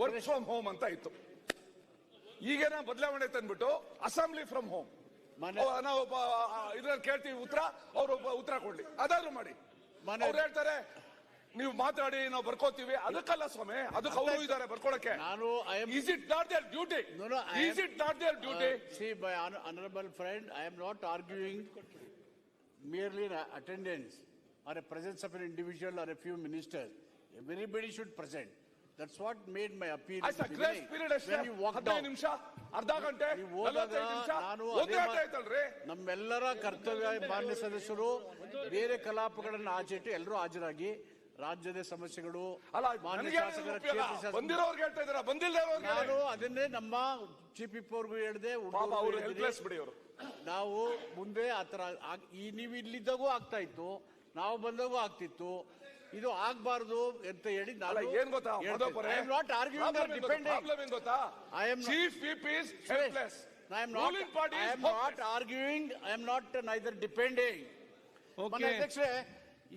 Work from home ಅಂತ ಇತ್ತು. ಈಗೇನ ಬದಲಾವಣೆ ತಂದ್ಬಿಟ್ಟು ಅಸೆಂಬ್ಲಿ ಫ್ರಮ್ ಹೋಮ್ ನಾವು ಇದ್ರಲ್ಲಿ ಕೇಳ್ತೀವಿ ಉತ್ತರ ಅವರು ಉತ್ತರ ಕೊಡ್ಲಿ. ಅದಾದ್ರು ಮಾಡಿ. ಅವ್ರು ಹೇಳ್ತಾರೆ ನೀವು ಮಾತಾಡಿ ನಾವು ಬರ್ಕೋತೀವಿ. ಅದಕ್ಕಲ್ಲ ಸ್ವಾಮಿ ಅದಕ್ಕೆ ಅವರು ಇದ್ದಾರೆ ಬರ್ಕೊಳಕ್ಕೆ. ನಾನು I am- is it not there duty am- it not there duty see by honourable friend I am not arguing attendance merely in attendance or a presence of an individual or a few ministers. Everybody should present. That's what made my appeal. in ಆಯ್ತಾ the grace. Period ಅಷ್ಟೇ When you walked ಹದಿನೈದು. ನಿಮಿಷ ಅರ್ಧ ಗಂಟೆ ನಲವತ್ತೈದು ನಿಮಿಷ ನಾನು ಒಂದೇ ಮಾ- ಆಯ್ತಲ್ರಿ ನಮ್ಮೆಲ್ಲರ ಕರ್ತವ್ಯ ಮಾನ್ಯ ಸದಸ್ಯರು ಬೇರೆ ಕಲಾಪಗಳನ್ನು ಆಚೆಟ್ಟು ಎಲ್ಲರೂ ಹಾಜರಾಗಿ ರಾಜ್ಯದ ಸಮಸ್ಯೆಗಳು ಬಂದಿರೋರ್ಗೆ ಹೇಳ್ತಾ ಬಂದಿಲ್ಲದವ್ರಿಗೆ ನಾನು ಅದನ್ನೇ ನಮ್ಮ ಚೀಫ್ ವಿಪ್ ಅವ್ರಿಗೂ ಹೇಳಿದೆ ನಾವು ಮುಂದೆ ಆತರ ಆಗ್- ಈ ನೀವು ಇಲ್ಲಿದ್ದಾಗೂ ಆಗ್ತಾ ಇತ್ತು ನಾವು ಬಂದಾಗೂ ಆಗ್ತಿತ್ತು ಇದು ಆಗ್ಬಾರ್ದು ಅಂತ ಹೇಳಿ ನಾಳೆ ಏನ್ ಗೊತ್ತಾ? ಮಧೋಪುರೆ ನಾಟ್ ಆರ್ಗ್ಯೂಯಿಂಗ್ ಡಿಪೆಂಡಿಂಗ್ ಆಮ್ ಏನ್ ಗೊತ್ತಾ? I am not- chief whip is helpless I am not not neither depending. ಮನೆ ಅಧ್ಯಕ್ಷರೇ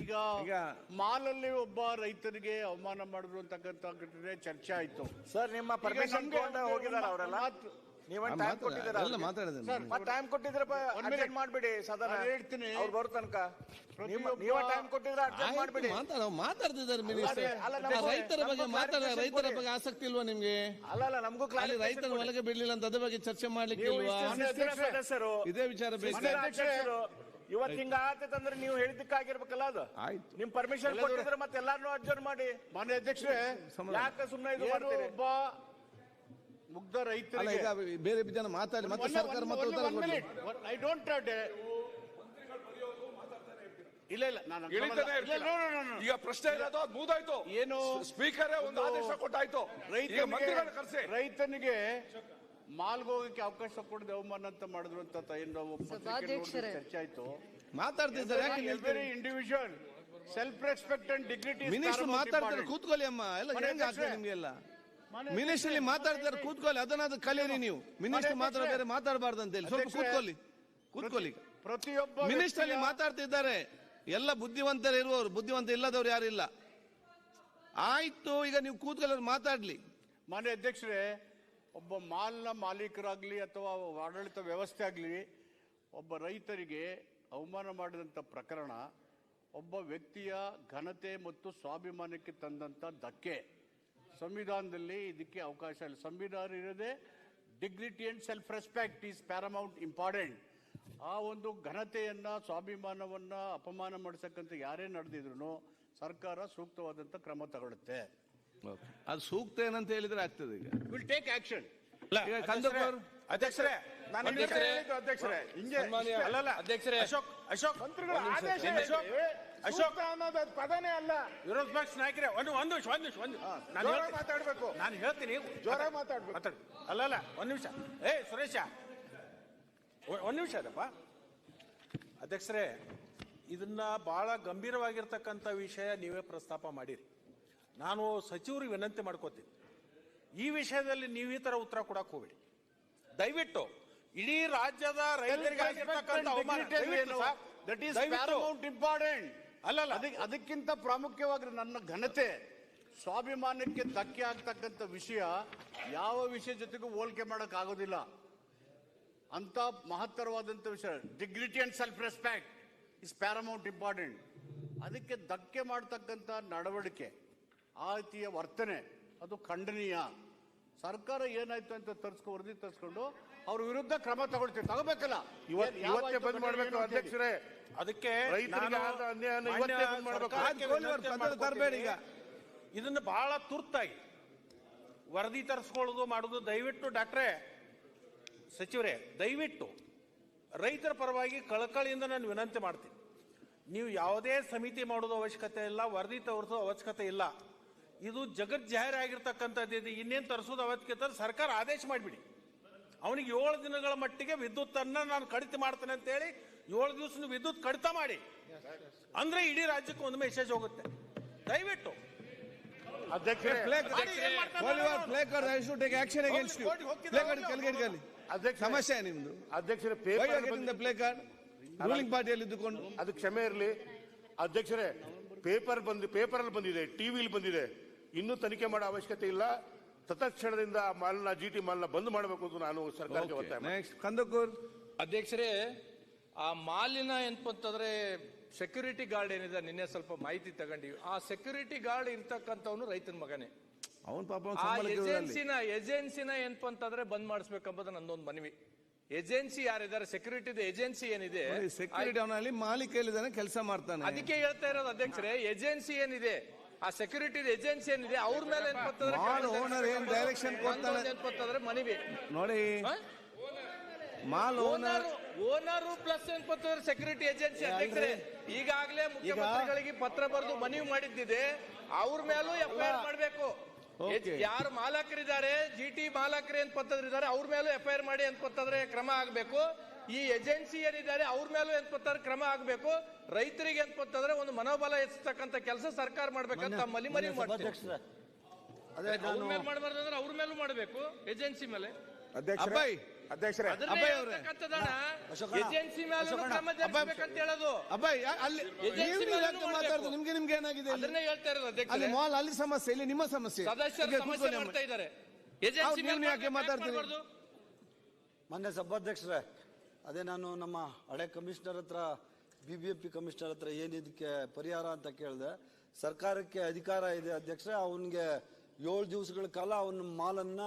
ಈಗ ಈಗ- ಮಾಲಲ್ಲಿ ಒಬ್ಬ ರೈತರಿಗೆ ಅವಮಾನ ಮಾಡಿದ್ರು ಅಂತಕ್ಕಂಥ ಘಟನೆ ಚರ್ಚೆ ಆಯ್ತು. ಸರ್ ನಿಮ್ಮ ಪರ್ಮಿಷನ್ ತಗೊಂಡ ಹೋಗಿದಾರ ಅವರೆಲ್ಲ. ನೀವೊಂದು ಟೈಮ್ ಕೊಟ್ಟಿದ್ದೀರ ಎಲ್ಲ ಮಾತಾಡಿದ್ದೇನೆ. ಸರ್, ಮತ್ತೆ ಟೈಮ್ ಕೊಟ್ಟಿದ್ರಪ್ಪ ಅಡ್ಜಸ್ಟ್ ಮಾಡ್ಬಿಡಿ ಸದನ. ನಾನು ಹೇಳ್ತೀನಿ. ಅವ್ರು ಬರೋ ತನಕ. ಪ್ರತಿಯೊಬ್ಬ- ನೀವ ಟೈಮ್ ಕೊಟ್ಟಿದ್ರೆ ಅಡ್ಜಸ್ಟ್ ಮಾಡ್ಬಿಡಿ. ಮಾತಾಡ ಮಾತಾಡ್ತಿದ್ದಾರೆ ಮಿನಿಸ್ಟರ್ ಅಲ್ಲ, ಅಲ್ಲ, ನಮ್ಮ- ರೈತರ ಬಗ್ಗೆ ನಮ್ಮ ಮಾತಾಡ clarification ರೈತರ ಕೊಡಿ. ಬಗ್ಗೆ ಆಸಕ್ತಿ ಇಲ್ವಾ ನಿಮ್ಗೆ? ಅಲ್ಲ ಅಲ್ಲ ನಮಗೂ ಅಲ್ಲಿ ರೈತರ ಒಳಗೆ ಬಿಡ್ಲಿಲ್ಲ ಅಂತ ಅದ್ರ ಬಗ್ಗೆ ಚರ್ಚೆ ಮಾಡ್ಲಿಕ್ಕೆ ನೀವು ಇಲ್ವಾ? ಇಷ್ಟು ಸದಸ್ಯರು. ಇದೇ ವಿಚಾರ ಬೇಕು ಸ್ಥಿರ ಅಧ್ಯಕ್ಷರು. ಇವತ್ತು ಹಿಂಗ ಆತಂದ್ರೆ ನೀವು ಹೇಳಿದ್ದಕ್ಕಾಗಿರ್ಬೇಕಲ್ಲ ಅದು? ಆಯ್ತು. ನಿಮ್ ಪರ್ಮಿಷನ್ ಕೊಟ್ಟಿದ್ರೆ ಮತ್ತೆ ಎಲ್ಲಾರನು ಅಡ್ಜರ್ನ್ ಮಾಡಿ. ಮಾನ್ಯ ಅಧ್ಯಕ್ಷರೇ ಯಾಕೆ ಸುಮ್ಮನೆ ಇದು ಏನು ಮಾಡ್ತೀರಿ? ಒಬ್ಬ ಮುಗ್ಧ ರೈತರಿಗೆ ಈಗ ಬೇರೆ ಜನ ಮಾತಾಡಿ ಮತ್ತೆ ಸರ್ಕಾರ ಮತ್ತೆ ಐ ಡೋಂಟ್ ಇಲ್ಲ ಇಲ್ಲ ನಾನು. ಈಗ ಪ್ರಶ್ನೆ ಇರೋದು ಅದು ಮುಗ್ದಾಯ್ತು ಏನು? ಸ್ಪೀಕರ್ ಒಂದು ಆದೇಶ ಕೊಟ್ಟಾಯ್ತು. ರೈತರಿಗೆ ರೈತನಿಗೆ ಮಂತ್ರಿಗಳನ್ನ ಕರೆಸಿ. ರೈತನಿಗೆ ಮಾಲ್ಗೆ ಹೋಗಕ್ಕೆ ಅವಕಾಶ ಕೊಡದೆ ಅವಮಾನ ಅಂತ ಮಾಡಿದ್ರು ಅಂತ ತ- ಏನು ನಾವು ಪತ್ರಿಕೆ ಸಭಾಧ್ಯಕ್ಷರೇ. ನೋಡಿದ್ರೆ ಚರ್ಚೆ ಆಯ್ತು. ಮಾತಾಡ್ತಿದ್ದಾರೆ ಯಾಕೆ every individual self respect and dignity minister ಮಾತಾಡ್ತಾರೆ ಕೂತ್ಕೊಳ್ಳಿ ಅಮ್ಮ ಎಲ್ಲ ಮನೆ ಹೆಂಗ್ ಮಿನಿಸ್ಟರ್ ಮಾತಾಡ್ತಾರೆ ಕೂತ್ಕೊಳ್ಳಿ. ಅದನ್ನಾದ್ರು ಕಲೀರಿ ನೀವು. ಮಿನಿಸ್ಟರ್ ಬೇರೆ ಮಾತಾಡಬಾರ್ದು ಅಂತ ಹೇಳಿ ಸ್ವಲ್ಪ. ಕೂತ್ಕೊಳ್ಳಿ. ಕೂತ್ಕೊಳ್ಳಿ. ಪ್ರತಿಯೊಬ್ಬ ಮಿನಿಸ್ಟರ್ ಅಲ್ಲಿ ಮಾತಾಡ್ತಿದ್ದಾರೆ. ಎಲ್ಲ ಬುದ್ಧಿವಂತರು ಇರುವವರು ಬುದ್ಧಿವಂತ ಇಲ್ಲದವ್ರು ಯಾರಿಲ್ಲ ಆಯ್ತು ಈಗ ನೀವು ಕೂತ್ಕೊಳ್ಳೋರು ಮಾತಾಡ್ಲಿ. ಮಾನ್ಯ ಅಧ್ಯಕ್ಷರೇ ಒಬ್ಬ ಮಾಲ್ನ ಮಾಲೀಕರಾಗ್ಲಿ ಅಥವಾ ಆಡಳಿತ ವ್ಯವಸ್ಥೆ ಆಗಲಿ ಒಬ್ಬ ರೈತರಿಗೆ ಅವಮಾನ ಮಾಡಿದಂಥ ಪ್ರಕರಣ ಒಬ್ಬ ವ್ಯಕ್ತಿಯ ಘನತೆ ಮತ್ತು ಸ್ವಾಭಿಮಾನಕ್ಕೆ ತಂದಂಥ ಧಕ್ಕೆ. ಸಂವಿಧಾನದಲ್ಲಿ ಇದಕ್ಕೆ ಅವಕಾಶ ಇಲ್ಲ. ಸಂವಿಧಾನ ಇರೋದೇ dignity and self respect is paramount important ಆ ಒಂದು ಘನತೆಯನ್ನ ಸ್ವಾಭಿಮಾನವನ್ನ ಅಪಮಾನ ಮಾಡಿಸಕ್ಕಂತ ಯಾರೇ ನಡೆದಿದ್ರು ಸರ್ಕಾರ ಸೂಕ್ತವಾದಂಥ ಕ್ರಮ ತಗೊಳುತ್ತೆ ಅದು ಸೂಕ್ತ ಏನಂತ ಹೇಳಿದ್ರೆ ಆಗ್ತದೆ ಈಗ. ವಿಲ್ ಟೇಕ್ ಆಕ್ಷನ್ ಅಧ್ಯಕ್ಷರೇ ಅಧ್ಯಕ್ಷರೇ ಹಿಂಗೆ ಅಲ್ಲಲ್ಲ ಅಧ್ಯಕ್ಷರೇ ಅಶೋಕ್ ಅಶೋಕ್ ಮಂತ್ರಿಗಳ ಆದೇಶ ಅಶೋಕ್. ಅನ್ನೋದು ಅನ್ನೋದು ಪದನೇ ಅಲ್ಲ. ವಿರೋಧ ಪಕ್ಷ ನಾಯಕರೇ ಒಂದು ಒಂದು ನಿಮಿಷ ಒಂದು ನಿಮಿಷ ಒಂದು ನಾನು ಜೋರಾಗಿ. ಮಾತಾಡ್ಬೇಕು. ನಾನು ಹೇಳ್ತೀನಿ. ಜೋರಾಗಿ ಮಾತಾಡ್ಬೇಕು. ಅಲ್ಲ ಅಲ್ಲಲ್ಲ ಒಂದು ನಿಮಿಷ. ಏ ಸುರೇಶ ಒಂದು ನಿಮಿಷ ಅದಪ್ಪ ಅಧ್ಯಕ್ಷರೇ ಇದನ್ನ ಬಹಳ ಗಂಭೀರವಾಗಿರ್ತಕ್ಕಂಥ ವಿಷಯ ನೀವೇ ಪ್ರಸ್ತಾಪ ಮಾಡಿರಿ. ನಾನು ಸಚಿವರಿಗೆ ವಿನಂತಿ ಮಾಡ್ಕೋತೀನಿ. ಈ ವಿಷಯದಲ್ಲಿ ನೀವು ಈ ತರ ಉತ್ತರ ಕೊಡಕ್ ಹೋಗ್ಬೇಡಿ. ದಯವಿಟ್ಟು ಇಡೀ ರಾಜ್ಯದ ರೈತರಿಗೆ ದಟ್ ಈಸ್ ಇಂಪಾರ್ಟೆಂಟ್ ಅಲ್ಲಲ್ಲ. ಅದಕ್ಕೆ ಅದಕ್ಕಿಂತ ಪ್ರಾಮುಖ್ಯವಾಗಿ ನನ್ನ ಘನತೆ, ಸ್ವಾಭಿಮಾನಕ್ಕೆ ಧಕ್ಕೆ ಆಗ್ತಕ್ಕಂಥ ವಿಷಯ ಯಾವ ವಿಷಯ ಜೊತೆಗೂ ಹೋಲಿಕೆ ಮಾಡೋಕ್ಕಾಗೋದಿಲ್ಲ ಅಂತ ಮಹತ್ತರವಾದಂಥ ವಿಷಯ. Dignity and self respect is paramount important ಅದಕ್ಕೆ ಧಕ್ಕೆ ಮಾಡ್ತಕ್ಕಂಥ ನಡವಳಿಕೆ ಆ ರೀತಿಯ ವರ್ತನೆ, ಅದು ಖಂಡನೀಯ. ಸರ್ಕಾರ ಏನಾಯ್ತು ಅಂತ ತರ್ಸ್ಕೊ ವರದಿ ತರ್ಸ್ಕೊಂಡು ಅವ್ರ ವಿರುದ್ಧ ಕ್ರಮ ತಗೊಳ್ತೀವಿ. ತಗೋಬೇಕಲ್ಲ? ಇವತ್ತು ಬಂದ್ ಮಾಡ್ಬೇಕು. ಅಧ್ಯಕ್ಷರೇ? ಅದಕ್ಕೆ ತರಬೇಡಿ ಈಗ. ಇದನ್ನ ಬಹಳ ತುರ್ತಾಗಿ ವರದಿ ತರಿಸ್ಕೊಳ್ಳೋದು ಮಾಡೋದು ದಯವಿಟ್ಟು ಡಾಕ್ಟ್ರೇ ಸಚಿವರೇ ದಯವಿಟ್ಟು ರೈತರ ಪರವಾಗಿ ಕಳಕಳಿಯಿಂದ ನಾನು ವಿನಂತಿ ಮಾಡ್ತೀನಿ. ನೀವು ಯಾವುದೇ ಸಮಿತಿ ಮಾಡೋದು ಅವಶ್ಯಕತೆ ಇಲ್ಲ ವರದಿ ತೋರಿಸೋ ಅವಶ್ಯಕತೆ ಇಲ್ಲ. ಇದು ಜಗತ್ ಜಾಹೀರ್ ಆಗಿರ್ತಕ್ಕಂಥದ್ದು ಇದು ಇನ್ನೇನು ತರಿಸೋದು ಅವಶ್ಯಕತೆ ಸರ್ಕಾರ ಆದೇಶ ಮಾಡಿಬಿಡಿ. ಅವನಿಗೆ ಏಳು ದಿನಗಳ ಮಟ್ಟಿಗೆ ವಿದ್ಯುತ್ ಅನ್ನ ನಾನು ಕಡಿತ ಮಾಡ್ತೇನೆ ಅಂತ ಹೇಳಿ ಏಳು ದಿವಸ ವಿದ್ಯುತ್ ಕಡಿತ ಮಾಡಿ. ಅಂದ್ರೆ ಇಡೀ ರಾಜ್ಯಕ್ಕೆ ಒಂದು ಮೆಸೇಜ್ ಹೋಗುತ್ತೆ. ದಯವಿಟ್ಟು. ಸಮಸ್ಯೆ ನಿಮ್ದು. ಅಧ್ಯಕ್ಷರೇ play card? ರೂಲಿಂಗ್ ಪಾರ್ಟಿಯಲ್ಲಿ ಇದ್ದುಕೊಂಡು. ಅದು ಕ್ಷಮೆ ಇರಲಿ. ಅಧ್ಯಕ್ಷರೇ ಪೇಪರ್ ಬಂದು ಪೇಪರ್ ಅಲ್ಲಿ ಬಂದಿದೆ ಟಿವಿಲಿ ಬಂದಿದೆ. ಇನ್ನೂ ತನಿಖೆ ಮಾಡೋ ಅವಶ್ಯಕತೆ ಇಲ್ಲ. ತತ್ಕ್ಷಣದಿಂದ ಮಾಲ್ನ ಜಿ ಟಿ ಮಾಲ್ನ ಬಂದ್ ಮಾಡಬೇಕು ಅಂತ ನಾನು ಸರ್ಕಾರಕ್ಕೆ ಒತ್ತಾಯ ಕಂದಕೂರ್. ಅಧ್ಯಕ್ಷರೇ ಆ ಮಾಲಿನ ಏನಪ್ಪಂತಂದ್ರೆ ಸೆಕ್ಯೂರಿಟಿ ಗಾರ್ಡ್ ಏನಿದೆ ನಿನ್ನೆ ಸ್ವಲ್ಪ ಮಾಹಿತಿ ತಗೊಂಡಿವಿ ಆ ಸೆಕ್ಯೂರಿಟಿ ಗಾರ್ಡ್ ಇರ್ತಕ್ಕಂಥವನು ರೈತನ ಮಗನೇ. ಅವನ್ ಪಾಪ ಅವ್ನ್ ಆ. ಏಜೆನ್ಸಿನ ಏಜೆನ್ಸಿನ ಏನಪ್ಪ ಅಂತಂದ್ರೆ ಬಂದ್ ಮಾಡಿಸ್ಬೇಕಂಬುದು ನಂದೊಂದು ಮನವಿ. ಏಜೆನ್ಸಿ ಯಾರಿದ್ದಾರೆ ಸೆಕ್ಯೂರಿಟಿ ಏಜೆನ್ಸಿ ಏನಿದೆ ಸೆಕ್ಯೂರಿಟಿ ಅವನಲ್ಲಿ ಮಾಲೀಕ ಕೆಲಸ ಮಾಡ್ತಾನೆ. ಅದಕ್ಕೆ ಹೇಳ್ತಾ ಇರೋದು ಅಧ್ಯಕ್ಷರೇ ಏಜೆನ್ಸಿ ಏನಿದೆ ಆ ಸೆಕ್ಯೂರಿಟಿ ಏಜೆನ್ಸಿ ಏನಿದೆ ಅವ್ರ ಮೇಲೆ ಏನಪ್ಪ ಅಂತಂದ್ರೆ ಮಾಲ್ ಓನರ್ ಏನ್ ಡೈರೆಕ್ಷನ್ ಕೊಡ್ತಾನೆ? ನಂದೊಂದು ಏನಪ್ಪ ಅಂತಂದ್ರೆ ಮನವಿ. ನೋಡಿ mall owner owner owner plus ಏನ್ಪತ್ತಂದ್ರೆ security agency ಅಧ್ಯಕ್ಷರೇ? ಈಗಾಗಲೇ ಮುಖ್ಯಮಂತ್ರಿಗಳಿಗೆ ಪತ್ರ ಬರೆದು ಮನವಿ ಮಾಡಿದ್ದಿದೆ. ಅವ್ರ ಮೇಲೂ ಎಫ್ಐಆರ್ ಮಾಡಬೇಕು. Okay. ಯಾರು ಮಾಲಕರಿದ್ದಾರೆ? ಜಿ ಟಿ ಮಾಲಕರು ಏನ್ ಪತ್ತದ್ರಿದ್ದಾರೆ ಅವ್ರ ಮೇಲೂ ಎಫ್ಐಆರ್ ಮಾಡಿ ಅಂತ ಪತ್ತದ್ರೆ ಕ್ರಮ ಆಗಬೇಕು. ಈ ಏಜೆನ್ಸಿ ಏನಿದ್ದಾರೆ ಅವ್ರ ಮೇಲೂ ಎಂತ ಕ್ರಮ ಆಗಬೇಕು. ರೈತರಿಗೆ ಎಂತ ಪತ್ತಂದ್ರೆ ಒಂದು ಮನೋಬಲ ಹೆಚ್ಚತಕ್ಕಂತ ಕೆಲಸ ಸರ್ಕಾರ ಮಾಡ್ಬೇಕಂತ ತಮ್ಮಲ್ಲಿ ಮನವಿ ಮಾಡ್ತಾರೆ ಅವ್ರ ಮೇಲೆ ಮಾಡಬಾರ್ದು ಅಂದ್ರೆ ಅವ್ರ ಮೇಲೂ ಮಾಡಬೇಕು ಏಜೆನ್ಸಿ ಮೇಲೆ. ಅಧ್ಯಕ್ಷರೇ ಅಬ್ಬಾಯಿ. ಅಧ್ಯಕ್ಷರೇ ಅಬ್ಬಾಯಿ ಅವ್ರೆ. ಏಜೆನ್ಸಿ ಮೇಲೆ ಕ್ರಮ ಜರುಗಿಸ್ಬೇಕಂತ ಹೇಳೋದು. ಅಬ್ಬಾಯಿ ಅಲ್ಲಿ ಏಜೆನ್ಸಿ ಮೇಲೆ. ಮಾತಾಡುದು? ನಿಮ್ಗೆ ನಿಮ್ಗೆ ಏನಾಗಿದೆ? ಅದನ್ನೇ ಹೇಳ್ತಾ ಇರೋದು ಅಲ್ಲಿ ಅಧ್ಯಕ್ಷರೇ ಮಾಲ್ ಅಲ್ಲಿ ಸಮಸ್ಯೆ ಇಲ್ಲಿ ನಿಮ್ಮ ಸಮಸ್ಯೆ. ಸದಸ್ಯರು ಸಮಸ್ಯೆ ಮಾಡ್ತಾ ಇದ್ದಾರೆ. ಏಜೆನ್ಸಿ ಮೇಲೆ ಯಾಕೆ ಮಾತಾಡ್ತೀರಿ? ಮಾನ್ಯ ಸಭಾಧ್ಯಕ್ಷರೇ ಅದೇ ನಾನು ನಮ್ಮ ಹಳೆ ಕಮಿಷನರ್ ಹತ್ರ B B M P commissioner ಹತ್ರ ಏನಿದಕ್ಕೆ ಪರಿಹಾರ ಅಂತ ಕೇಳಿದೆ. ಸರ್ಕಾರಕ್ಕೆ ಅಧಿಕಾರ ಇದೆ ಅಧ್ಯಕ್ಷರೇ ಅವನಿಗೆ ಏಳು ದಿವಸಗಳ ಕಾಲ ಅವನ ಮಾಲನ್ನ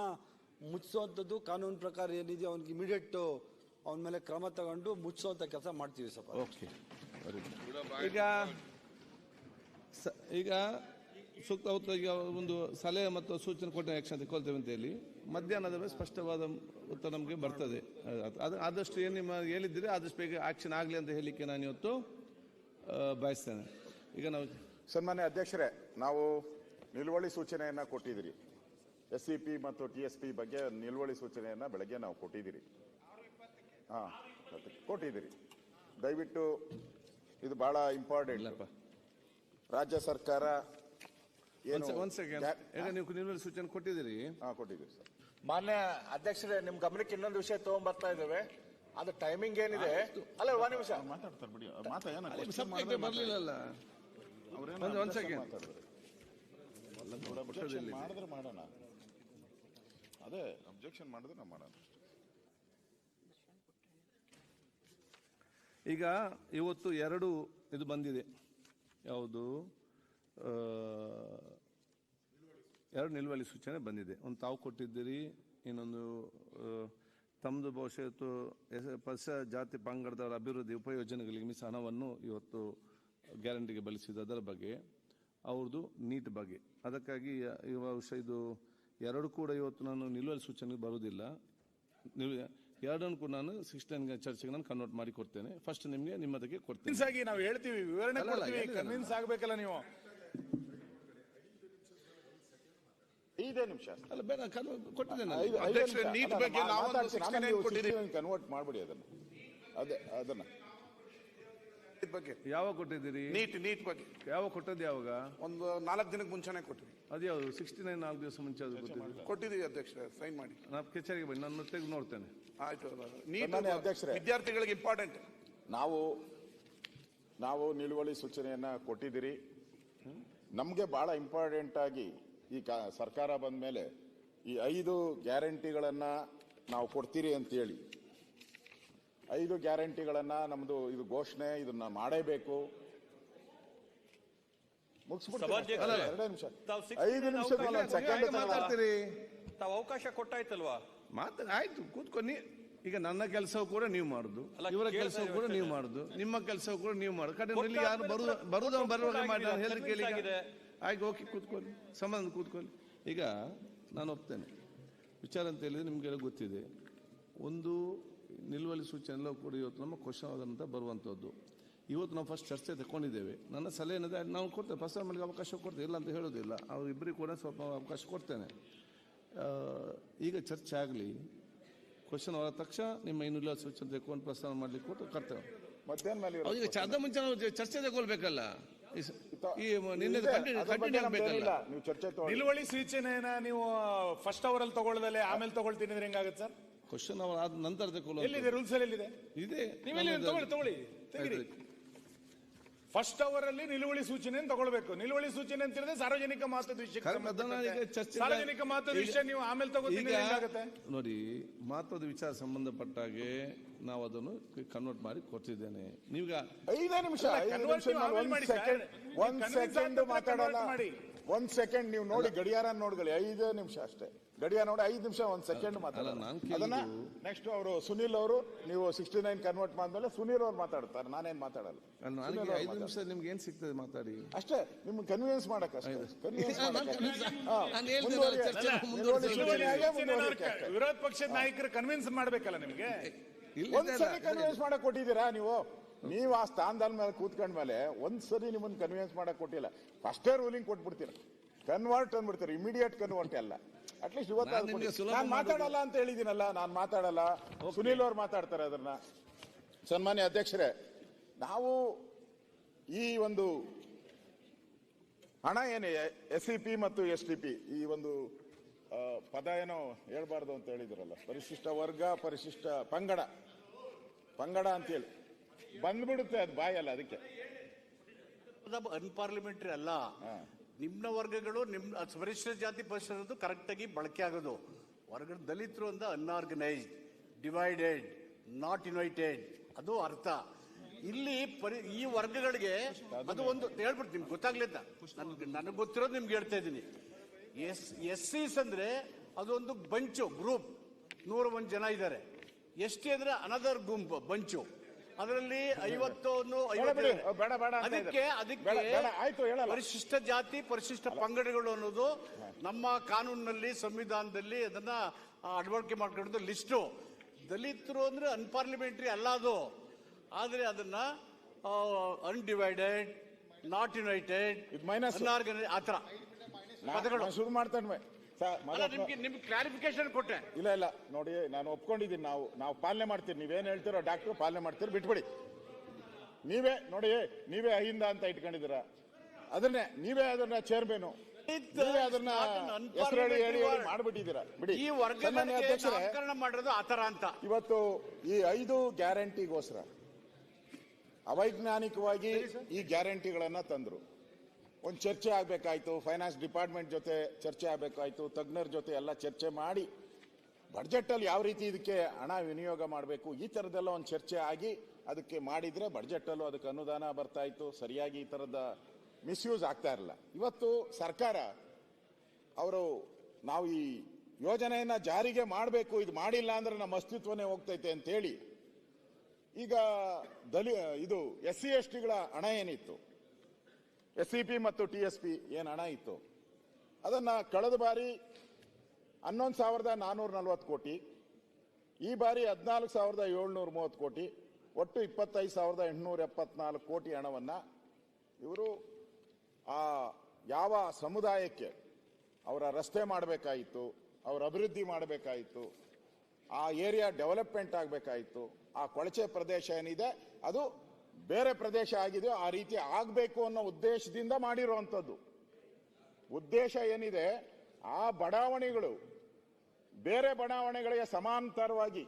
ಮುಚ್ಚಿಸುವಂಥದ್ದು ಕಾನೂನು ಪ್ರಕಾರ ಏನಿದೆ ಅವ್ನಿಗೆ ಇಮಿಡಿಯೇಟ್ ಅವನ ಮೇಲೆ ಕ್ರಮ ತಗೊಂಡು ಮುಚ್ಚಿಸುವಂಥ ಕೆಲಸ ಮಾಡ್ತೀವಿ ಸರ್ ಓಕೆ ಈಗ ಸ- ಈಗ ಸೂಕ್ತ ಈಗ ಒಂದು ಸಲಹೆ ಮತ್ತು ಸೂಚನೆ ಕೊಟ್ಟ ಆಕ್ಷನ್ ಕೊಲ್ತೇವೆ ಅಂತ ಹೇಳಿ. ಮಧ್ಯಾಹ್ನದ ಮೇಲೆ ಸ್ಪಷ್ಟವಾದ ಉತ್ತರ ನಮಗೆ ಬರ್ತದೆ. ಅದು- ಅದು ಆದಷ್ಟು ಏನು ನಿಮ್ಮ ಹೇಳಿದ್ದೀರಿ ಆದಷ್ಟು ಬೇಗ ಆಕ್ಷನ್ ಆಗಲಿ ಅಂತ ಹೇಳಲಿಕ್ಕೆ ನಾನು ಇವತ್ತು ಬಯಸ್ತೇನೆ. ಈಗ ನಾವು ಸನ್ಮಾನ್ಯ ಅಧ್ಯಕ್ಷರೇ ನಾವು ನಿಲುವಳಿ ಸೂಚನೆಯನ್ನು ಕೊಟ್ಟಿದ್ದೀರಿ. ಎಸ್ ಸಿ ಪಿ ಮತ್ತು ಟಿ ಎಸ್ ಪಿ ಬಗ್ಗೆ ನಿಲುವಳಿ ಸೂಚನೆಯನ್ನು ಬೆಳಗ್ಗೆ ನಾವು ಕೊಟ್ಟಿದ್ದೀರಿ. ಹಾಂ ಕೊಟ್ಟಿದ್ದೀರಿ. ದಯವಿಟ್ಟು ಇದು ಭಾಳ ಇಂಪಾರ್ಟೆಂಟ್ ರಾಜ್ಯ ಸರ್ಕಾರ ಏನು ಒಂದ್ ಸೆಕೆಂಡ್ ಈಗ ನೀವು ಸೂಚನೆ ಕೊಟ್ಟಿದ್ದೀರಿ? ಹಾ ಕೊಟ್ಟಿದ್ದೀವಿ ಸರ್ ಮಾನ್ಯ ಅಧ್ಯಕ್ಷರೇ ನಿಮ್ ಗಮನಕ್ಕೆ ಇನ್ನೊಂದು ವಿಷಯ ತಗೊಂಡ್ಬರ್ತಾ ಇದ್ದೇವೆ. ಅದು ಟೈಮಿಂಗ್ ಏನಿದೆ? ಅಲ್ಲ ಒಂದ್ ನಿಮಿಷ. ಮಾತಾಡ್ತಾರೆ ಬಿಡಿ. ಮಾತಾ ಸಬ್ಜೆಕ್ಟ್ ಬರಲಿಲ್ಲಲ್ಲ. ಒಂದು ಒಂದು ಸೆಕೆಂಡ್ ಮಾಡಿದ್ರೆ ಮಾಡೋಣ. ಅದೇ ಅಬ್ಜೆಕ್ಷನ್ ಮಾಡಿದ್ರೆ ನಾವು ಮಾಡೋಣ. ಈಗ ಇವತ್ತು ಎರಡು ಇದು ಬಂದಿದೆ. ಯಾವುದು? ಆ, ಎರಡು ನಿಲುವಳಿ ಸೂಚನೆ ಬಂದಿದೆ. ಒಂದು ತಾವು ಕೊಟ್ಟಿದ್ದೀರಿ ಇನ್ನೊಂದು ತಮ್ಮದು ಭವಿಷ್ಯತ್ತು ಎಸ್- ಪಸ ಜಾತಿ ಪಂಗಡದವರ ಅಭಿವೃದ್ಧಿ ಉಪಯೋಜನೆಗಳಿಗೆ ಮೀಸ ಹಣವನ್ನು ಇವತ್ತು ಗ್ಯಾರಂಟಿಗೆ ಬಳಸಿದ ಅದರ ಬಗ್ಗೆ ಅವ್ರದ್ದು ನೀಟ್ ಬಗ್ಗೆ. ಅದಕ್ಕಾಗಿ ಈ ವರ್ಷ ಇದು ಎರಡು ಕೂಡ ಇವತ್ತು ನಾನು ನಿಲುವಳಿ ಸೂಚನೆಗೆ ಬರುವುದಿಲ್ಲ. ನೀವು ಎರಡನ್ನು ಕೂಡ ನಾನು ಸಿಕ್ಸ್ಟೀನ್ ಚರ್ಚೆಗೆ ನಾನು ಕನ್ವರ್ಟ್ ಮಾಡಿ ಕೊಡ್ತೇನೆ. ಫಸ್ಟ್ ನಿಮಗೆ ನಿಮ್ಮದಕ್ಕೆ ಕೊಡ್ತೇನೆ. ನಾವು ಹೇಳ್ತೀವಿ ವಿವರಣೆ ಕನ್ವಿನ್ಸ್ ಆಗ್ಬೇಕಲ್ಲ ನೀವು ಐದೇ ನಿಮಿಷ ಅಲ್ಲ ಬೇಡ ಕನ್ವ- ಕೊಟ್ಟಿದ್ದೇನೆ ಐದು- ಐದೇ ಅಧ್ಯಕ್ಷರೇ, ನಿಮಿಷ. ನೀಟ್ ಅಲ್ಲ, ಬಗ್ಗೆ ಮಾ- ನಾವೊಂದು ಮಾತಾಡ್ತೀನಿ. 69 ನಿಮಿಷ ಅಲ್ಲ ಬೇಡ 69 ಕನ್ವರ್ಟ್ ಮಾಡ್ಬಿಡಿ ಅದನ್ನ. ಅದೇ ಅದನ್ನ. ಇದ್ ಬಗ್ಗೆ. ಯಾವಾಗ ಕೊಟ್ಟಿದ್ದೀರಿ? ನೀಟ್ ನೀಟ್ ಬಗ್ಗೆ. ಯಾವಾಗ ಕೊಟ್ಟದ್ದು ಯಾವಾಗ? ಒಂದು ನಾಲ್ಕು ದಿನಕ್ಕೆ ಮುಂಚೆನೆ ಕೊಟ್ಟಿವಿ ಅದು ಯಾವುದು? ಸಿಕ್ಸ್ಟಿ ನೈನ್ ನಾಲ್ಕು ದಿವಸ ಮುಂಚೆ ಅದು ಕೊಟ್ಟಿದ್ದೀವಿ ಅಧ್ಯಕ್ಷರೇ ಸೈನ್ ಮಾಡಿ. ನಾನು ಕಚೇರಿಗೆ ಬನ್ನಿ ನಾನು ತೆಗೆದು ನೋಡ್ತೇನೆ. ಆಯ್ತು ನೀಟ್ ಅಧ್ಯಕ್ಷರೇ. ವಿದ್ಯಾರ್ಥಿಗಳಿಗೆ ಇಂಪಾರ್ಟೆಂಟ್ ನಾವು ನಾವು ನಿಲುವಳಿ ಸೂಚನೆಯನ್ನ ಕೊಟ್ಟಿದ್ದೀರಿ. ನಮಗೆ ಬಹಳ ಇಂಪಾರ್ಟೆಂಟ್ ಆಗಿ ಈ ಕ- ಸರ್ಕಾರ ಬಂದ ಮೇಲೆ ಈ ಐದು ಗ್ಯಾರಂಟಿಗಳನ್ನ ನಾವು ಕೊಡ್ತೀರಿ ಅಂತೇಳಿ. ಐದು ಗ್ಯಾರಂಟಿಗಳನ್ನ ನಮ್ಮದು ಇದು ಘೋಷಣೆ ಇದನ್ನ ಮಾಡೇಬೇಕು. ತಾವು ಅವಕಾಶ ಸೆಕೆಂಡ್ ಹೇಗೆ ತಾವು ಅವಕಾಶ ಕೊಟ್ಟಾಯ್ತಲ್ವಾ? ಮಾತಾಡ ಆಯ್ತು ಕೂತ್ಕೊಂಡು ಈಗ ನನ್ನ ಕೆಲಸವು ಕೂಡ ನೀವು ಮಾಡುದು. ಅಲ್ಲ, ಇವರ ಕೆಲಸ ಕೆಲಸವು ಕೂಡ ನೀವು ಮಾಡುದು. ನಿಮ್ಮ ಕೆಲಸವು ಕೂಡ ನೀವು ಮಾಡುದು. ಕಡೆ ಇಲ್ಲಿ ಯಾರು ಬರು ಬರುದು ಕೂಡ- ಬರುವಾಗ ಮಾಡಿ ನಾನು ಕೇಳಿ ಈಗ. ಹೋಗಿ ಕೂತ್ಕೊಳ್ಳಿ. ಸಂಬಂಧ ಕೂತ್ಕೊಳ್ಳಿ. ಈಗ ನಾನು ಒಪ್ತೇನೆ. ವಿಚಾರ ಅಂತ ಹೇಳಿದ್ರೆ ನಿಮಗೆಲ್ಲ ಗೊತ್ತಿದೆ. ಒಂದು ನಿಲುವಳಿ ಸೂಚನೆ ಎಲ್ಲ ಕೂಡ ಇವತ್ತು ನಮ್ಮ ಕ್ವಶನ್ ಆದಂತ ಬರುವಂಥದ್ದು ಇವತ್ತು ನಾವು ಫಸ್ಟ್ ಚರ್ಚೆ ತಗೊಂಡಿದ್ದೇವೆ ನನ್ನ ಸಲಹೆ ಏನಿದೆ ಅದು ನಾವು ಕೊಡ್ತೇವೆ. ಫಸ್ಟ್ ಟೈಮಲ್ಲಿ ಅವಕಾಶ ಕೊಡ್ತೇವೆ. ಇಲ್ಲ ಅಂತ ಹೇಳೋದಿಲ್ಲ. ಅವರಿಬ್ಬರಿಗೂ ಕೂಡ ಸ್ವಲ್ಪ ಅವಕಾಶ ಕೊಡ್ತೇನೆ. ಈಗ ಚರ್ಚೆ ಆಗಲಿ. ಕ್ವಶನ್ ಆದ ತಕ್ಷಣ ನಿಮ್ಮ ಇನ್ನಿಲ್ಲ ಸೂಚನೆ ತಗೊಂಡು ಪ್ರಸ್ತಾವ ಮಾಡ್ಲಿಕ್ಕೆ ಕೊಟ್ಟು ಕರ್ತೇವೆ ಈಗ ಅದ ಮುಂಚೆ ನಾವು ಚರ್ಚೆ ತಗೊಳ್ಬೇಕಲ್ಲ ಈ ಕಂಟಿನ್ಯೂ ಕಂಟಿನ್ಯೂ ನಮ್ದೇನಿಲ್ಲ. ಆಗ್ಬೇಕಲ್ಲ ನೀವು ಚರ್ಚೆ ತಗೊಳ್ಳಿ. ನಿಲುವಳಿ ಸೂಚನೆಯನ್ನ ನೀವು ಫಸ್ಟ್ ಅವರ್ ಅಲ್ಲಿ ತಗೊಳ್ಳದಲ್ಲೇ ಆಮೇಲೆ ತಗೊಳ್ತೀನಿ ಅಂದ್ರೆ ಹೆಂಗಾಗುತ್ತೆ ಸರ್? ಕ್ವಶನ್ ಅವರ ಆದ ನಂತರ ತಗೊಳ್ಳೋದು ಎಲ್ಲಿದೆ? ರೂಲ್ಸ್ ಅಲ್ಲಿ ಎಲ್ಲಿದೆ ಇದೆ ನೀವೆಲ್ಲಿ ತಗೊಳ್ಳಿ ತಗೊಳ್ಳಿ. ತೆಗಿರಿ. ಫಸ್ಟ್ ಅವರಲ್ಲಿ ಅಲ್ಲಿ ನಿಲುವಳಿ ಸೂಚನೆ ತಗೊಳ್ಬೇಕು. ನಿಲುವಳಿ ಸೂಚನೆ ಅಂತ ಹೇಳಿದ್ರೆ ಸಾರ್ವಜನಿಕ ಮಹತ್ವದ ವಿಷಯ ಸಾರ್ವಜನಿಕ ಮಹತ್ವದ ವಿಷಯ ನೀವು ಆಮೇಲೆ ತಗೋತೀನಿ ನೋಡಿ ಮಹತ್ವದ ವಿಚಾರ ಸಂಬಂಧಪಟ್ಟಾಗೆ ನಾವು ಅದನ್ನು ಕನ್ವರ್ಟ್ ಮಾಡಿ ಕೊಟ್ಟಿದ್ದೇನೆ ನೀವೀಗ ಐದೇ ನಿಮಿಷ ಒಂದ್ ಮಾಡಿ ಸೆಕೆಂಡ್ ಮಾತಾಡೋಣ. ಮಾಡಿ. ಒಂದ್ ಸೆಕೆಂಡ್ ನೀವು ನೋಡಿ ಗಡಿಯಾರ ನೋಡ್ಕೊಳ್ಳಿ. ಐದೇ ನಿಮಿಷ ಅಷ್ಟೇ. ಗಡಿಯಾರ ನೋಡಿ ಐದು ನಿಮಿಷ ಒಂದು ಸೆಕೆಂಡ್ ಅದನ್ನ ನೆಕ್ಸ್ಟ್ ಅವರು ಸುನಿಲ್ ಅವರು ನೀವು ಸಿಕ್ಸ್ಟಿ ನೈನ್ ಕನ್ವರ್ಟ್ ಮಾಡಿದ್ಮೇಲೆ ಸುನೀಲ್ ಅವ್ರು ಮಾತಾಡ್ತಾರೆ ನಾನೇನ್ ಮಾತಾಡಲ್ಲ. ನನಗೆ ಐದು ನಿಮಿಷ ನಿಮ್ಗೆ ಏನ್ ಸಿಗ್ತದೆ ಮಾತಾಡಿ? ಅಷ್ಟೇ ನಿಮ್ಗೆ ಕನ್ವಿನ್ಸ್ ಮಾಡಕ್ ಅಷ್ಟೇ. ಕನ್ವಿನ್ಸ್ ನಾನು ಹೇಳ್ದೆ ನಾನು ಚರ್ಚೆನ ವಿರೋಧ ಪಕ್ಷದ ನಾಯಕರು ಕನ್ವಿನ್ಸ್ ಮಾಡ್ಬೇಕಲ್ಲ ನಿಮ್ಗೆ? ಒಂದ್ಸರಿ ಕನ್ವಿನ್ಸ್ ಮಾಡಕ್ ಕೊಟ್ಟಿದ್ದೀರಾ ನೀವು? ನೀವು ಆ ಸ್ಥಾನದ ಮೇಲೆ ಕೂತ್ಕೊಂಡ್ಮೇಲೆ ಒಂದ್ಸರಿ ನಿಮ್ಮನ್ನ ಕನ್ವಿನ್ಸ್ ಮಾಡಕ್ ಕೊಟ್ಟಿಲ್ಲ. ಫಸ್ಟೇ ರೂಲಿಂಗ್ ಕೊಟ್ಬಿಡ್ತೀರ. ಕನ್ವರ್ಟ್ ಅಂದ್ಬಿಡ್ತೀರ ಇಮಿಡಿಯೇಟ್ ಕನ್ವರ್ಟ್ ಅಲ್ಲ. ಅಟ್ಲೀಸ್ಟ್ ಇವತ್ತು ನಾನು ಮಾತಾಡಲ್ಲ ಅಂತ ಹೇಳಿದ್ದೀನಲ್ಲ ನಾನು ಮಾತಾಡಲ್ಲ. ಸುನೀಲ್ ಅವ್ರು ಮಾತಾಡ್ತಾರೆ ಅದನ್ನ. ಸನ್ಮಾನ್ಯ ಅಧ್ಯಕ್ಷರೇ ನಾವು ಈ ಒಂದು ಹಣ ಏನು ಎಸ್ ಇ ಪಿ ಮತ್ತು ಎಸ್ ಟಿ ಪಿ ಈ ಒಂದು ಪದ ಏನೋ ಹೇಳ್ಬಾರ್ದು ಅಂತ ಹೇಳಿದ್ರಲ್ಲ. ಪರಿಶಿಷ್ಟ ವರ್ಗ ಪರಿಶಿಷ್ಟ ಪಂಗಡ. ಪಂಗಡ ಅಂತೇಳಿ. ಬಂದ್ಬಿಡುತ್ತೆ ಅದು ಬಾಯಲ್ಲ ಅದಕ್ಕೆ. ಅನ್ಪಾರ್ಲಿಮೆಂಟ್ರಿ ಅಲ್ಲ. ನಿಮ್ನ ವರ್ಗಗಳು ನಿಮ್ಮ ಪರಿಶಿಷ್ಟ ಜಾತಿ ಪರಿಶಿಷ್ಟ ಕರೆಕ್ಟಾಗಿ ಬಳಕೆ ಆಗೋದು. ಹೊರಗಡೆ ದಲಿತರು ಅಂದ ಅನ್ಆರ್ಗನೈಸ್ಡ್ ಡಿವೈಡೆಡ್ ನಾಟ್ ಯುನೈಟೆಡ್ ಅದು ಅರ್ಥ. ಇಲ್ಲಿ ಪರಿ, ಈ ವರ್ಗಗಳಿಗೆ ಅದು ಒಂದು, ಹೇಳ್ಬಿಡ್ತೀನಿ ನಿಮ್ಗೆ ಗೊತ್ತಾಗ್ಲಿಲ್ಲ ನನ್ಗೆ, ನನಗೆ ಗೊತ್ತಿರೋದು ನಿಮ್ಗೆ ಹೇಳ್ತಾ ಇದ್ದೀನಿ. ಎಸ್ ಎಸ್ ಸಿಸ್ ಅಂದ್ರೆ ಅದೊಂದು ಬಂಚು ಗ್ರೂಪ್ ನೂರ ಒಂದು ಜನ ಇದ್ದಾರೆ. ಎಸ್ ಟಿ ಅಂದ್ರೆ ಅನದರ್ ಗುಂಪು ಬಂಚು. ಅದರಲ್ಲಿ ಬೇಡ ಬಿಡಿ, ಬೇಡ ಬೇಡ. ಅದಕ್ಕೆ ಅದಕ್ಕೆ ಪರಿಶಿಷ್ಟ ಜಾತಿ ಪರಿಶಿಷ್ಟ ಪಂಗಡಗಳು ಅನ್ನೋದು ನಮ್ಮ ಕಾನೂನಿನಲ್ಲಿ ಸಂವಿಧಾನದಲ್ಲಿ ಅದನ್ನ ಅಳವಡಿಕೆ ಮಾಡ್ಕೊಂಡು ಲಿಸ್ಟು. ದಲಿತರು ಅಂದ್ರೆ ಅನ್ಪಾರ್ಲಿಮೆಂಟ್ರಿ ಅಲ್ಲ ಅದು. ಆದ್ರೆ ಅದನ್ನ ಅನ್ಡಿವೈಡೆಡ್ ನಾಟ್ ಯುನೈಟೆಡ್. ಅನ್ಆರ್ಗನೈಸ್ ಆತರ ನಾನು ಶುರು ಮಾಡ್ತಾನೆ ನಿಮ್ಗೆ ನಿಮ್ಗೆ ಕ್ಲಾರಿಫಿಕೇಶನ್ ಕೊಟ್ಟೆ. ಇಲ್ಲ ಇಲ್ಲ. ನೋಡಿ ನಾನು ಒಪ್ಕೊಂಡಿದ್ದೀನಿ ನಾವು. ನಾವು ಪಾಲನೆ ಮಾಡ್ತೀರಿ ನೀವೇನ್ ಹೇಳ್ತೀರೋ ಡಾಕ್ಟ್ರು ಪಾಲನೆ ಮಾಡ್ತೀರಿ ಬಿಟ್ಬಿಡಿ. ನೀವೇ ನೋಡಿ ನೀವೇ ಅಹಿಂದ ಅಂತ ಇಟ್ಕೊಂಡಿದ್ದೀರಾ. ಅದನ್ನೇ ನೀವೇ ಅದನ್ನ ಚೇರ್ಮನ್ ಅದನ್ನ ಹೆಸರು ಹೇಳಿ ಮಾಡ್ಬಿಟ್ಟಿದ್ದೀರಾ. ಬಿಡಿ. ಈ ಅಧ್ಯಕ್ಷರೇ ಮಾಡಿರೋದು ಆತರ ಅಂತ. ಇವತ್ತು ಈ ಐದು ಗ್ಯಾರಂಟಿಗೋಸ್ಕರ ಅವೈಜ್ಞಾನಿಕವಾಗಿ ಈ ಗ್ಯಾರಂಟಿಗಳನ್ನ ತಂದ್ರು. ಒಂದು ಚರ್ಚೆ ಆಗಬೇಕಾಯ್ತು ಫೈನಾನ್ಸ್ ಡಿಪಾರ್ಟ್ಮೆಂಟ್ ಜೊತೆ ಚರ್ಚೆ ಆಗಬೇಕಾಯ್ತು, ತಜ್ಞರ ಜೊತೆ ಎಲ್ಲ ಚರ್ಚೆ ಮಾಡಿ ಬಡ್ಜೆಟಲ್ಲಿ ಯಾವ ರೀತಿ ಇದಕ್ಕೆ ಹಣ ವಿನಿಯೋಗ ಮಾಡಬೇಕು, ಈ ಥರದ್ದೆಲ್ಲ ಒಂದು ಚರ್ಚೆ ಆಗಿ ಅದಕ್ಕೆ ಮಾಡಿದರೆ ಬಡ್ಜೆಟಲ್ಲೂ ಅದಕ್ಕೆ ಅನುದಾನ ಬರ್ತಾ ಇತ್ತು, ಸರಿಯಾಗಿ ಈ ಥರದ ಮಿಸ್ಯೂಸ್ ಆಗ್ತಾ ಇರಲಿಲ್ಲ. ಇವತ್ತು ಸರ್ಕಾರ, ಅವರು ನಾವು ಈ ಯೋಜನೆಯನ್ನು ಜಾರಿಗೆ ಮಾಡಬೇಕು, ಇದು ಮಾಡಿಲ್ಲ ಅಂದ್ರೆ ನಮ್ಮ ಅಸ್ತಿತ್ವನೇ ಹೋಗ್ತೈತೆ ಅಂತೇಳಿ, ಈಗ ದಲಿ, ಇದು ಎಸ್ ಸಿ ಎಸ್ ಟಿಗಳ ಹಣ ಏನಿತ್ತು ಎಸ್ ಸಿ ಪಿ ಮತ್ತು ಟಿ ಎಸ್ ಪಿ ಏನು ಹಣ ಇತ್ತು? ಅದನ್ನು ಕಳೆದ ಬಾರಿ ಹನ್ನೊಂದು ಸಾವಿರದ ನಾನ್ನೂರ ನಲ್ವತ್ತು ಕೋಟಿ, ಈ ಬಾರಿ ಹದಿನಾಲ್ಕು ಸಾವಿರದ ಏಳ್ನೂರ ಮೂವತ್ತು ಕೋಟಿ, ಒಟ್ಟು ಇಪ್ಪತ್ತೈದು ಸಾವಿರದ ಎಂಟುನೂರ ಎಪ್ಪತ್ನಾಲ್ಕು ಕೋಟಿ ಹಣವನ್ನು ಇವರು ಆ ಯಾವ ಸಮುದಾಯಕ್ಕೆ ಅವರ ರಸ್ತೆ ಮಾಡಬೇಕಾಯಿತು, ಅವರ ಅಭಿವೃದ್ಧಿ ಮಾಡಬೇಕಾಯಿತು, ಆ ಏರಿಯಾ ಡೆವಲಪ್ಮೆಂಟ್ ಆಗಬೇಕಾಯಿತು, ಆ ಕೊಳಚೆ ಪ್ರದೇಶ ಏನಿದೆ, ಅದು ಬೇರೆ ಪ್ರದೇಶ ಆಗಿದೆ ಆ ರೀತಿ ಆಗಬೇಕು ಅನ್ನೋ ಉದ್ದೇಶದಿಂದ ಮಾಡಿರುವಂಥದ್ದು. ಉದ್ದೇಶ ಏನಿದೆ? ಆ ಬಡಾವಣೆಗಳು, ಬೇರೆ ಬಡಾವಣೆಗಳಿಗೆ ಸಮಾಂತರವಾಗಿ,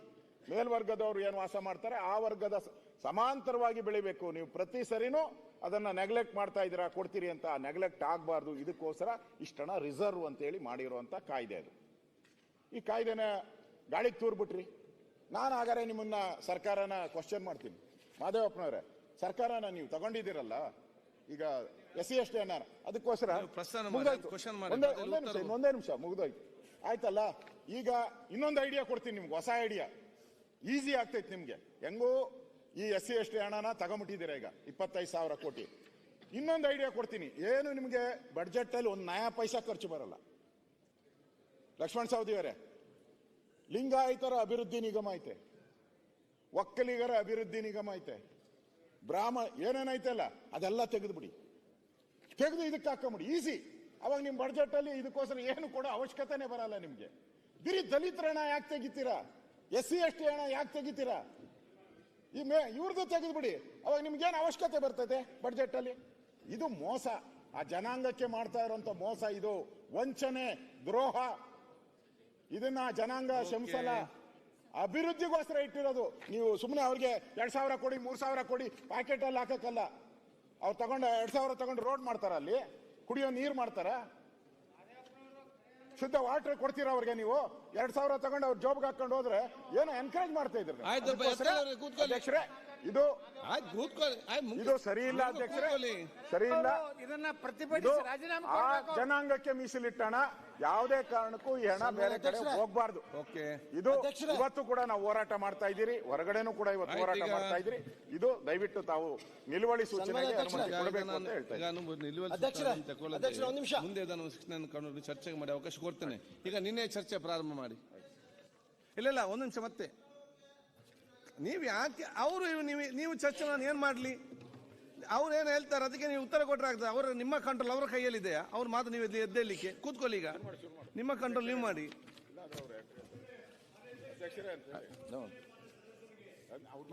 ಮೇಲ್ವರ್ಗದವರು ಏನು ವಾಸ ಮಾಡ್ತಾರೆ, ಆ ವರ್ಗದ ಸಮಾಂತರವಾಗಿ ಬೆಳಿಬೇಕು. ನೀವು ಪ್ರತಿ ಸರಿನೂ ಅದನ್ನ ನೆಗ್ಲೆಕ್ಟ್ ಮಾಡ್ತಾ ಇದ್ದೀರಾ, ಕೊಡ್ತೀರಿ ಅಂತ ನೆಗ್ಲೆಕ್ಟ್ ಆಗಬಾರ್ದು, ಇದಕ್ಕೋಸ್ಕರ ಇಷ್ಟಣ ರಿಸರ್ವ್ ಅಂತೇಳಿ ಮಾಡಿರುವಂಥ ಕಾಯ್ದೆ ಅದು. ಈ ಕಾಯ್ದೆನ ಗಾಳಿಗೆ ತೂರ್ಬಿಟ್ರಿ. ನಾನು ಹಾಗಾದ್ರೆ ನಿಮ್ಮನ್ನ ಸರ್ಕಾರನ ಕ್ವಶನ್ ಮಾಡ್ತೀನಿ. ಮಾದೇವಪ್ಪನವ್ರೆ ಸರ್ಕಾರನ ನೀವು ತಗೊಂಡಿದ್ದೀರಲ್ಲ ಈಗ ಎಸ್ ಸಿ ಎಸ್ ಟಿ ಅನ್ನ ಅದಕ್ಕೋಸ್ಕರ. ಒಂದೇ ಮೊದಲು ಒಂದೇ ನಿಮಿಷ ಮುಗಿದೋಯ್ತು ಇನ್ನೊಂದೇ ನಿಮಿಷ ಮುಗ್ದೋಯ್ತು. ಆಯ್ತಲ್ಲ? ಈಗ ಇನ್ನೊಂದು ಐಡಿಯಾ ಕೊಡ್ತೀನಿ ನಿಮ್ಗೆ ಹೊಸ ಐಡಿಯಾ ಈಸಿ ಆಗ್ತೈತೆ ನಿಮ್ಗೆ. ಹೆಂಗೂ ಈ ಎಸ್ ಸಿ ಎಸ್ ಟಿ ಹಣನ ತಗೊಂಬಿಟ್ಟಿದ್ದೀರಾ ಈಗ ಇಪ್ಪತ್ತೈದು ಸಾವಿರ ಕೋಟಿ. ಇನ್ನೊಂದು ಐಡಿಯಾ ಕೊಡ್ತೀನಿ. ಏನು ನಿಮಗೆ ಬಡ್ಜೆಟಲ್ಲಿ ಒಂದು ನಯಾ ಪೈಸಾ ಖರ್ಚು ಬರಲ್ಲ. ಲಕ್ಷ್ಮಣ್ ಸಾವದಿಯವರೇ ಲಿಂಗಾಯತರ ಅಭಿವೃದ್ಧಿ ನಿಗಮ ಐತೆ. ಒಕ್ಕಲಿಗರ ಅಭಿವೃದ್ಧಿ ನಿಗಮ ಐತೆ. ಬ್ರಾಹ್ಮಣ ಏನೇನೈತಲ್ಲ ಅದೆಲ್ಲ ತೆಗೆದುಬಿಡಿ. ತೆಗೆದು ಇದಕ್ಕೆ ಹಾಕೊಂಬಿಡಿ. ಈಸಿ ಅವಾಗ ನಿಮ್ಮ ಬಡ್ಜೆಟ್ ಅಲ್ಲಿ ಇದಕ್ಕೋಸ್ಕರ ಏನು ಕೊಡೋ ಅವಶ್ಯಕತೆನೇ ಬರಲ್ಲ ನಿಮಗೆ. ಬಿರಿ ದಲಿತರ ಹಣ ಯಾಕೆ ತೆಗಿತೀರಾ? ಎಸ್ ಸಿ ಎಸ್ ಟಿ ಹಣ ಯಾಕೆ ತೆಗಿತೀರಾ? ಈ ಮೇ ಇವ್ರದ್ದು ತೆಗೆದ್ಬಿಡಿ. ಅವಾಗ ನಿಮ್ಗೇನು ಅವಶ್ಯಕತೆ ಬರ್ತದೆ ಬಡ್ಜೆಟ್ ಅಲ್ಲಿ ಇದು ಮೋಸ. ಆ ಜನಾಂಗಕ್ಕೆ ಮಾಡ್ತಾ ಇರುವಂತ ಮೋಸ ಇದು. ವಂಚನೆ ದ್ರೋಹ. ಇದನ್ನ ಜನಾಂಗ ಶಂಸಲ ಅಭಿವೃದ್ಧಿಗೋಸ್ಕರ ಇಟ್ಟಿರೋದು. ನೀವು ಸುಮ್ಮನೆ ಅವ್ರಿಗೆ ಎರಡು ಸಾವಿರ ಕೊಡಿ ಮೂರು ಸಾವಿರ ಕೊಡಿ ಪ್ಯಾಕೆಟ್ ಅಲ್ಲಿ ಹಾಕಕ್ಕಲ್ಲ. ಅವ್ರು ತಗೊಂಡು ಎರಡು ಸಾವಿರ ತಗೊಂಡು ರೋಡ್ ಮಾಡ್ತಾರ ಅಲ್ಲಿ. ಕುಡಿಯೋ ನೀರು ಮಾಡ್ತಾರ. ಶುದ್ಧ ವಾಟರ್ ಕೊಡ್ತೀರಾ ಅವ್ರಿಗೆ ನೀವು? ಎರಡ್ ಸಾವಿರ ತಗೊಂಡು ಅವ್ರ ಜಾಬ್ಗೆ ಹಾಕೊಂಡು ಹೋದ್ರೆ ಏನೋ ಎನ್ಕರೇಜ್ ಮಾಡ್ತಾ ಇದ್ರಿ. ಇದು ಆಯ್ತು ಕೂತ್ಕೊಳ್ಳಿ. ಆಯ್ತು ಮುಗ್ದು- ಇದು ಸರಿ ಇಲ್ಲ ಅಧ್ಯಕ್ಷರೇ. ಸರಿ ಇಲ್ಲ. ಇದನ್ನ ಪ್ರತಿಭಟಿಸಿ ಆ ಜನಾಂಗಕ್ಕೆ ಮೀಸಲಿಟ್ಟಣ. ಯಾವುದೇ ಕಾರಣಕ್ಕೂ ಈ ಹಣ ಬೇರೆ ಕಡೆ ಹೋಗ್ಬಾರ್ದು. ಓಕೆ. ಇದು ಇವತ್ತು ಕೂಡ ನಾವು ಹೋರಾಟ ಮಾಡ್ತಾ ಇದ್ದೀರಿ. ಹೊರಗಡೆನೂ ಕೂಡ ಇವತ್ತು ಹೋರಾಟ ಮಾಡ್ತಾ ಇದ್ದೀರಿ. ಇದು ದಯವಿಟ್ಟು ತಾವು ನಿಲುವಳಿ ಸೂಚನೆಗೆ ಅನುಮತಿ ಕೊಡಬೇಕು ಅಂತ ಹೇಳ್ತಾ ನಿಮಿಷ. ಮುಂದೆ ಚರ್ಚೆಗೆ ಮಾಡಿ ಅವಕಾಶ ಕೊಡ್ತೇನೆ. ಈಗ ನಿನ್ನೆ ಚರ್ಚೆ ಪ್ರಾರಂಭ ಮಾಡಿ. ಇಲ್ಲ ಇಲ್ಲ ಒಂದು ನಿಮಿಷ ಮತ್ತೆ. ನೀವು ಯಾಕೆ ಅವರು ನೀವು ನೀವು ಚರ್ಚೆ ನಾನು ಏನು ಮಾಡಲಿ? ಅವ್ರು ಏನು ಹೇಳ್ತಾರೆ? ಅದಕ್ಕೆ ನೀವು ಉತ್ತರ ಕೊಟ್ಟರೆ ಆಗ್ತದೆ. ಅವರು ನಿಮ್ಮ ಕಂಟ್ರೋಲ್ ಅವರ ಕೈಯಲ್ಲಿದೆಯಾ? ಅವ್ರ ಮಾತು ನೀವು ಇದು ಎದ್ದೇಳಲಿಕ್ಕೆ? ಕೂತ್ಕೊಳ್ಳಿ ಈಗ. ನಿಮ್ಮ ಕಂಟ್ರೋಲ್ ನೀವು ಮಾಡಿ.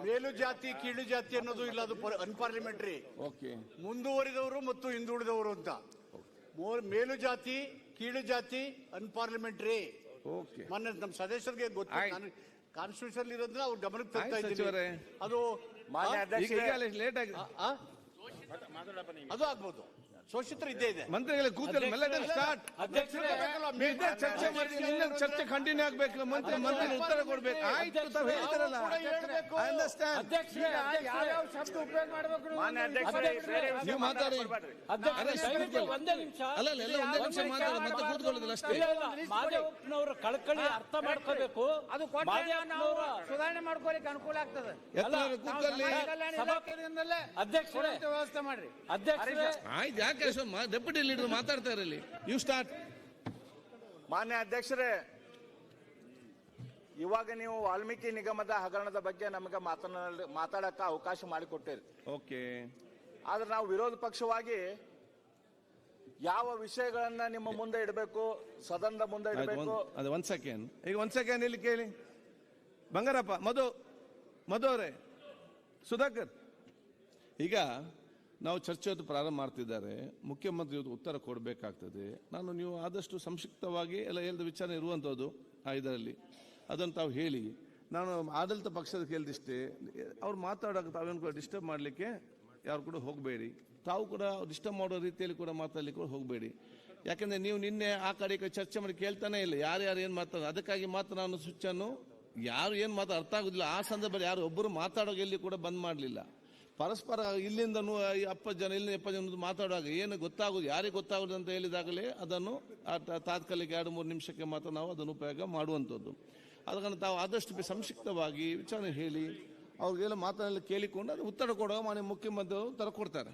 ಮೇಲು ಜಾತಿ ಕೀಳು ಜಾತಿ ಅನ್ನೋದು ಇಲ್ಲ ಅದು ಅನ್ಪಾರ್ಲಿಮೆಂಟರಿ ಓಕೆ ಮುಂದುವರಿದವರು ಮತ್ತು ಹಿಂದುಳಿದವರು ಅಂತ. ಮೇಲು ಜಾತಿ ಕೀಳು ಜಾತಿ ಅನ್ಪಾರ್ಲಿಮೆಂಟರಿ ಓಕೆ ಮೊನ್ನೆ ನಮ್ಮ ಸದಸ್ಯರಿಗೆ ಗೊತ್ತಾಯ್ತು ಕಾನ್ಸ್ಟಿಟ್ಯೂಷನ್ ಇರೋದ್ರಿಂದ ಅವ್ರ ಗಮನಕ್ಕೆ ತರ್ತಾ ಆಯ್ತು, ಸಚಿವರೇ. ಅದು ಮಾನ್ಯ ಈಗ ಲೇಟ್ ಆಗಿದೆ ಆ? ಅದು ಆಗ್ಬೋದು ಶೋಷಿತರ ಇದ್ದೇ ಇದೆ. ಮಂತ್ರಿಗಳ ಕೂತಲ್ಲಿ ಮೆಲ್ಲಗೆ ಸ್ಟಾರ್ಟ್ ಇದೇ ಚರ್ಚೆ ಮಾಡಿ ನಿನ್ನೆ ಚರ್ಚೆ ಕಂಟಿನ್ಯೂ ಆಗ್ಬೇಕು. ಮಂತ್ರಿ ಮಂತ್ರಿ ಉತ್ತರ ಕೊಡ್ಬೇಕು. ಆಯ್ತು ತಾವು ಹೇಳ್ತಾರಲ್ಲ. ಐ ಅಂಡರ್ಸ್ಟ್ಯಾಂಡ್ ಯಾವ್ಯಾವ ಶಬ್ದ ಉಪಯೋಗ ಮಾಡ್ಬೇಕು ಮಾನ್ಯ ಅಧ್ಯಕ್ಷರೇ ಬೇರೆ ವಿಷಯ ನೀವು ಮಾತಾಡಿ. ಒಂದೇ ನಿಮಿಷ. ಅಲ್ಲ ಅಲ್ಲ ಎಲ್ಲ ಒಂದೇ ನಿಮಿಷ ಮಾತಾಡ ಮತ್ತೆ ಕೂತ್ಕೊಳ್ಳೋದಿಲ್ಲ ಅಷ್ಟೇ. ಮಾದೇವಪ್ಪನವರ ಕಳಕಳಿ ಅರ್ಥ ಮಾಡ್ಕೋಬೇಕು ಅದು ಸುಧಾರಣೆ ಮಾಡ್ಕೊಲಿಕ್ಕೆ ಅನುಕೂಲ ಆಗ್ತದೆ. ಎಲ್ಲ ಕೂತಲ್ಲಿ ಕಲ್ಯಾಣ ಅಧ್ಯಕ್ಷರೇ. ವ್ಯವಸ್ಥೆ ಮಾಡ್ರಿ. ಅಧ್ಯಕ್ಷರೇ ಆಯ್ತು ಯಾಕೆ ಡೆಪ್ಯೂಟಿ ಲೀಡರ್ ಮಾತಾಡ್ತಾ ಇರಲಿ. ಯು ಸ್ಟಾರ್ಟ್ ಮಾನ್ಯ ಅಧ್ಯಕ್ಷರೇ ಇವಾಗ ನೀವು ವಾಲ್ಮೀಕಿ ನಿಗಮದ ಹಗರಣದ ಬಗ್ಗೆ ನಮಗೆ ಮಾತನಾಡ ಮಾತಾಡಕ ಅವಕಾಶ ಮಾಡಿಕೊಟ್ಟಿರಿ. ಓಕೆ ಆದ್ರೆ ನಾವು ವಿರೋಧ ಪಕ್ಷವಾಗಿ ಯಾವ ವಿಷಯಗಳನ್ನ ನಿಮ್ಮ ಮುಂದೆ ಇಡಬೇಕು ಸದನದ ಮುಂದೆ ಇಡಬೇಕು? ಅದು ಒಂದ್ ಸೆಕೆಂಡ್ ಈಗ ಒಂದ್ ಸೆಕೆಂಡ್ ಇಲ್ಲಿ ಕೇಳಿ? ಬಂಗಾರಪ್ಪ ಮಧು ಮಧು ಅವರೇ ಸುಧಾಕರ್. ಈಗ ನಾವು ಚರ್ಚೆಯದ್ದು ಪ್ರಾರಂಭ ಮಾಡ್ತಿದ್ದಾರೆ. ಮುಖ್ಯಮಂತ್ರಿ ಉತ್ತರ ಕೊಡಬೇಕಾಗ್ತದೆ. ನಾನು ನೀವು ಆದಷ್ಟು ಸಂಕ್ಷಿಪ್ತವಾಗಿ ಎಲ್ಲ ಹೇಳಿದ ವಿಚಾರ ಇರುವಂಥದ್ದು ಆ ಇದರಲ್ಲಿ. ಅದನ್ನು ತಾವು ಹೇಳಿ. ನಾನು ಆಡಳಿತ ಪಕ್ಷದ ಕೇಳಿದಿಷ್ಟೇ, ಅವ್ರು ಮಾತಾಡೋಕೆ ತಾವೇನು ಕೂಡ ಡಿಸ್ಟರ್ಬ್ ಮಾಡಲಿಕ್ಕೆ ಯಾರು ಕೂಡ ಹೋಗಬೇಡಿ. ತಾವು ಕೂಡ ಡಿಸ್ಟರ್ಬ್ ಮಾಡೋ ರೀತಿಯಲ್ಲಿ ಕೂಡ ಮಾತಾಡಲಿಕ್ಕೆ ಕೂಡ ಹೋಗಬೇಡಿ. ಯಾಕೆಂದರೆ ನೀವು ನಿನ್ನೆ ಆ ಕಡೆ ಚರ್ಚೆ ಮಾಡಿ ಕೇಳ್ತಾನೆ ಇಲ್ಲ. ಯಾರು ಯಾರು ಏನು ಮಾತಾಡ, ಅದಕ್ಕಾಗಿ ಮಾತ್ರ ನಾನು ಸ್ವಿಚ್ಚನ್ನು ಯಾರು ಏನು ಮಾತು ಅರ್ಥ ಆಗೋದಿಲ್ಲ. ಆ ಸಂದರ್ಭದಲ್ಲಿ ಯಾರು ಒಬ್ಬರು ಮಾತಾಡೋಕೆ ಎಲ್ಲಿ ಕೂಡ ಬಂದ್ ಮಾಡಲಿಲ್ಲ. ಪರಸ್ಪರ ಇಲ್ಲಿಂದ ಅಪ್ಪ ಜನ ಇಲ್ಲಿ ಅಪ್ಪ ಜನ ಮಾತಾಡುವಾಗ ಏನು ಗೊತ್ತಾಗೋದು, ಯಾರಿಗೆ ಗೊತ್ತಾಗೋದು ಅಂತ ಹೇಳಿದಾಗಲೇ ಅದನ್ನು ತಾತ್ಕಾಲಿಕ ಎರಡು ಮೂರು ನಿಮಿಷಕ್ಕೆ ಮಾತ್ರ ನಾವು ಅದನ್ನು ಉಪಯೋಗ ಮಾಡುವಂಥದ್ದು. ಅದಕ್ಕಂತ ತಾವು ಆದಷ್ಟು ಸಂಕ್ಷಿಪ್ತವಾಗಿ ವಿಚಾರಣೆ ಹೇಳಿ, ಅವ್ರಿಗೆಲ್ಲ ಮಾತನಾಡಲು ಕೇಳಿಕೊಂಡು ಅದು ಉತ್ತರ ಕೊಡುವಾಗ ಮಾನ್ಯ ಮುಖ್ಯಮಂತ್ರಿಯವರು ತರ ಕೊಡ್ತಾರೆ.